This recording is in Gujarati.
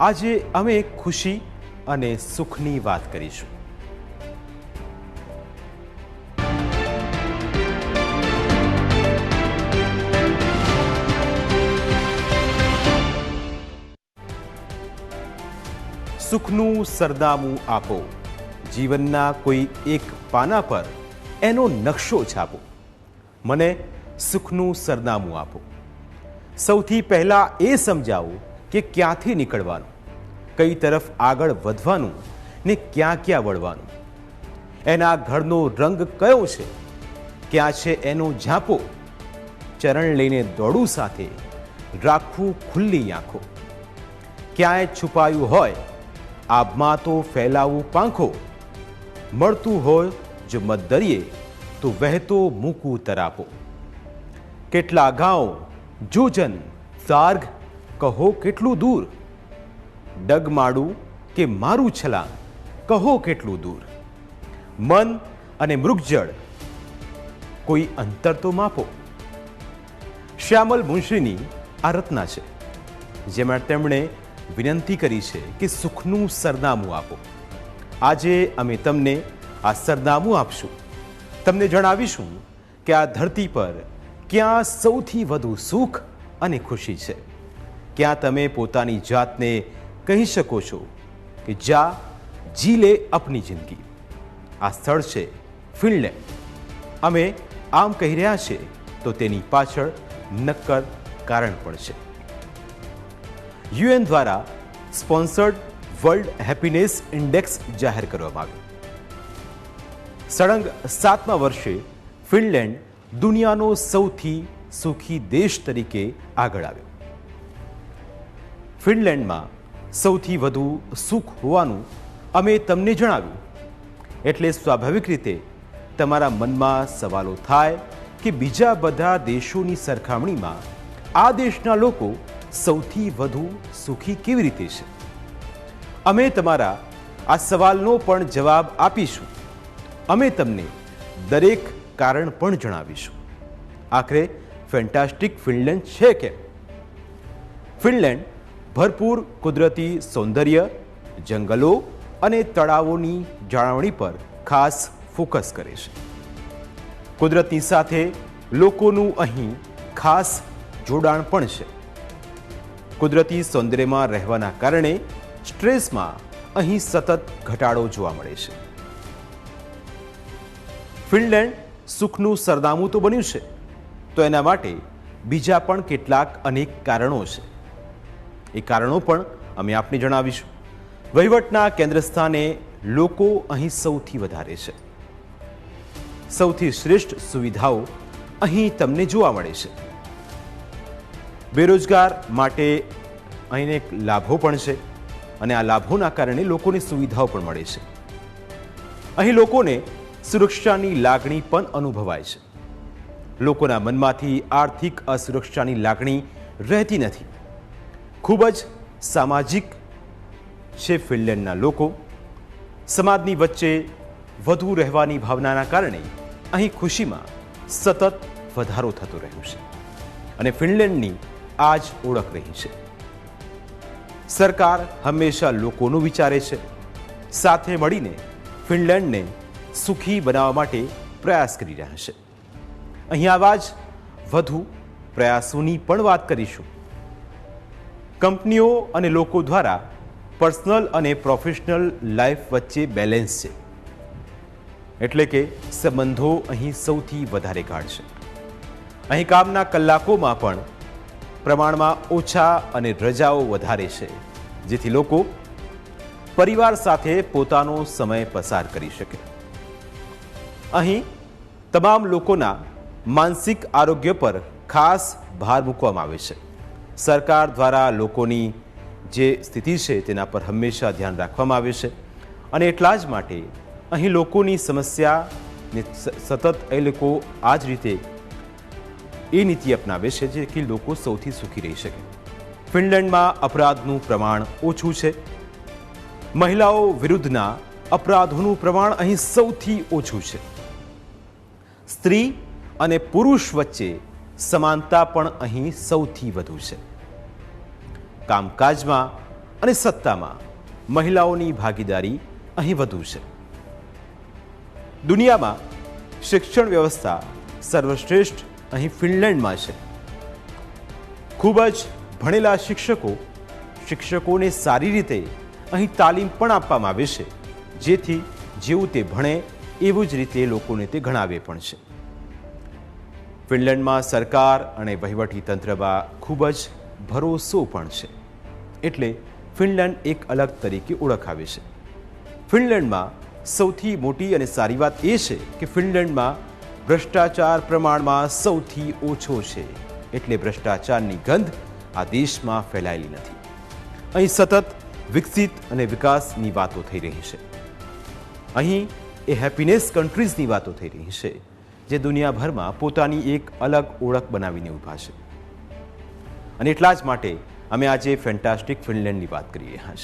આજે અમે ખુશી અને સુખની વાત કરીશું. સુખનું સરનામું આપો. જીવનના કોઈ એક પાના પર એનો નકશો છાપો. મને સુખનું સરનામું આપો. સૌથી પહેલાં એ સમજાવો કે ક્યાંથી નીકળવાનું? કઈ તરફ આગળ વધવાનું ને ક્યાં ક્યાં વળવાનું? એના ઘરનો રંગ કયો છે? ક્યાં છે એનો ઝાંપો? ચરણ લઈને દોડું સાથે રાખવું ખુલ્લી આંખો. ક્યાંય છુપાયું હોય, આભમાં તો ફેલાવું પાંખો. મળતું હોય, જો મતદરિયે તો વહેતો મૂકું તરાપો. કેટલા ગાંવ જોજન તાર્ગ કહો કેટલું દૂર? ડગમાડું કે મારું છલાંગ? કહો કેટલું દૂર? મન અને મૃગજળ, કોઈ અંતર તો માપો. શ્યામલ મુનશીની આ રચના છે, જેમાં તેમણે વિનંતી કરી છે કે સુખનું સરનામું આપો. આજે અમે તમને આ સરનામું આપશું. તમને જણાવીશું કે આ ધરતી પર ક્યાં સૌથી વધુ સુખ અને ખુશી છે. ક્યાં તમે પોતાની જાતને કહી શકો છો કે જા, જી લે અપની જિંદગી. આ સ્થળ છે ફિનલેન્ડ અમે આમ કહી રહ્યા છે તો તેની પાછળ નક્કર કારણ પણ છે. યુએન દ્વારા સ્પોન્સર્ડ વર્લ્ડ હેપીનેસ ઇન્ડેક્સ જાહેર કરવામાં આવ્યું. સળંગ સાતમા વર્ષે ફિનલેન્ડ દુનિયાનો સૌથી સુખી દેશ તરીકે આગળ આવ્યો. ફિનલેન્ડમાં સૌથી વધુ સુખ હોવાનું અમે તમને જણાવ્યું. એટલે સ્વાભાવિક રીતે તમારા મનમાં સવાલો થાય કે બીજા બધા દેશોની સરખામણીમાં આ દેશના લોકો સૌથી વધુ સુખી કેવી રીતે છે? અમે તમારા આ સવાલનો પણ જવાબ આપીશું. અમે તમને દરેક કારણ પણ જણાવીશું. આખરે ફેન્ટાસ્ટિક ફિનલેન્ડ છે કેમ? ફિનલેન્ડ ભરપૂર કુદરતી સૌંદર્ય, જંગલો અને તળાવોની જાળવણી પર ખાસ ફોકસ કરે છે. કુદરતની સાથે લોકોનું અહીં ખાસ જોડાણ પણ છે. કુદરતી સૌંદર્યમાં રહેવાના કારણે સ્ટ્રેસમાં અહીં સતત ઘટાડો જોવા મળે છે. ફિનલેન્ડ સુખનું સરનામું તો બન્યું છે, તો એના માટે બીજા પણ કેટલાક અનેક કારણો છે. એ કારણો પણ અમે આપને જણાવીશું. વહીવટના કેન્દ્ર સ્થાને લોકો અહીં સૌથી વધારે છે. સૌથી શ્રેષ્ઠ સુવિધાઓ અહીં તમને જોવા મળે છે. બેરોજગાર માટે અહીં એક લાભો પણ છે અને આ લાભોના કારણે લોકોને સુવિધાઓ પણ મળે છે. અહીં લોકોને સુરક્ષાની લાગણી પણ અનુભવાય છે. લોકોના મનમાંથી આર્થિક અસુરક્ષાની લાગણી રહેતી નથી. ખૂબ જ સામાજિક છે ફિનલેન્ડના લોકો. સમાજની વચ્ચે વધુ રહેવાની ભાવનાના કારણે અહીં ખુશીમાં સતત વધારો થતો રહ્યો છે અને ફિનલેન્ડની આ જ ઓળખ રહી છે. સરકાર હંમેશા લોકોનું વિચારે છે. સાથે મળીને ફિનલેન્ડને સુખી બનાવવા માટે પ્રયાસ કરી રહ્યા છે. અહીં આવા જ વધુ પ્રયાસોની પણ વાત કરીશું. કંપનીઓ અને લોકો દ્વારા પર્સનલ અને પ્રોફેશનલ લાઈફ વચ્ચે બેલેન્સ છે. એટલે કે સંબંધો અહીં સૌથી વધારે ગાઢ છે. અહીં કામના કલાકોમાં પણ પ્રમાણમાં ઓછા અને રજાઓ વધારે છે, જેથી લોકો પરિવાર સાથે પોતાનો સમય પસાર કરી શકે. અહીં તમામ લોકોના માનસિક આરોગ્ય પર ખાસ ભાર મૂકવામાં આવે છે. સરકાર દ્વારા લોકોની જે સ્થિતિ છે તેના પર હંમેશા ધ્યાન રાખવામાં આવે છે. અને એટલા જ માટે અહીં લોકોની સમસ્યાને સતત એ લોકો આ જ રીતે એ નીતિ અપનાવે છે જે કે લોકો સૌથી સુખી રહી શકે. ફિનલેન્ડમાં અપરાધનું પ્રમાણ ઓછું છે. મહિલાઓ વિરુદ્ધના અપરાધોનું પ્રમાણ અહીં સૌથી ઓછું છે. સ્ત્રી અને પુરુષ વચ્ચે સમાનતા પણ અહીં સૌથી વધુ છે. કામકાજમાં અને સત્તામાં મહિલાઓની ભાગીદારી અહીં વધુ છે. દુનિયામાં શિક્ષણ વ્યવસ્થા સર્વશ્રેષ્ઠ અહીં ફિનલેન્ડમાં છે. ખૂબ જ ભણેલા શિક્ષકો શિક્ષકોને સારી રીતે અહીં તાલીમ પણ આપવામાં આવે છે. જેથી જેવું તે ભણે, એવું જ રીતે લોકોને તે ગણાવે પણ છે. ફિનલેન્ડમાં સરકાર અને વહીવટી તંત્રમાં ખૂબ જ ભરોસો પણ છે. એટલે ફિનલેન્ડ એક અલગ તરીકે ઓળખાવે છે. ફિનલેન્ડમાં સૌથી મોટી અને સારી વાત એ છે કે ફિનલેન્ડમાં ભ્રષ્ટાચાર પ્રમાણમાં સૌથી ઓછો છે. એટલે ભ્રષ્ટાચારની ગંધ આ દેશમાં ફેલાયેલી નથી. અહીં સતત વિકસિત અને વિકાસની વાતો થઈ રહી છે. અહીં એ હેપીનેસ કન્ટ્રીઝની વાતો થઈ રહી છે. જે દુનિયાભરમાં પોતાની એક અલગ ઓળખ બનાવીને ઊભા છે. અને એટલા જ માટે અમે આજે ફેન્ટાસ્ટિક ફિનલેન્ડની વાત કરી રહ્યા છીએ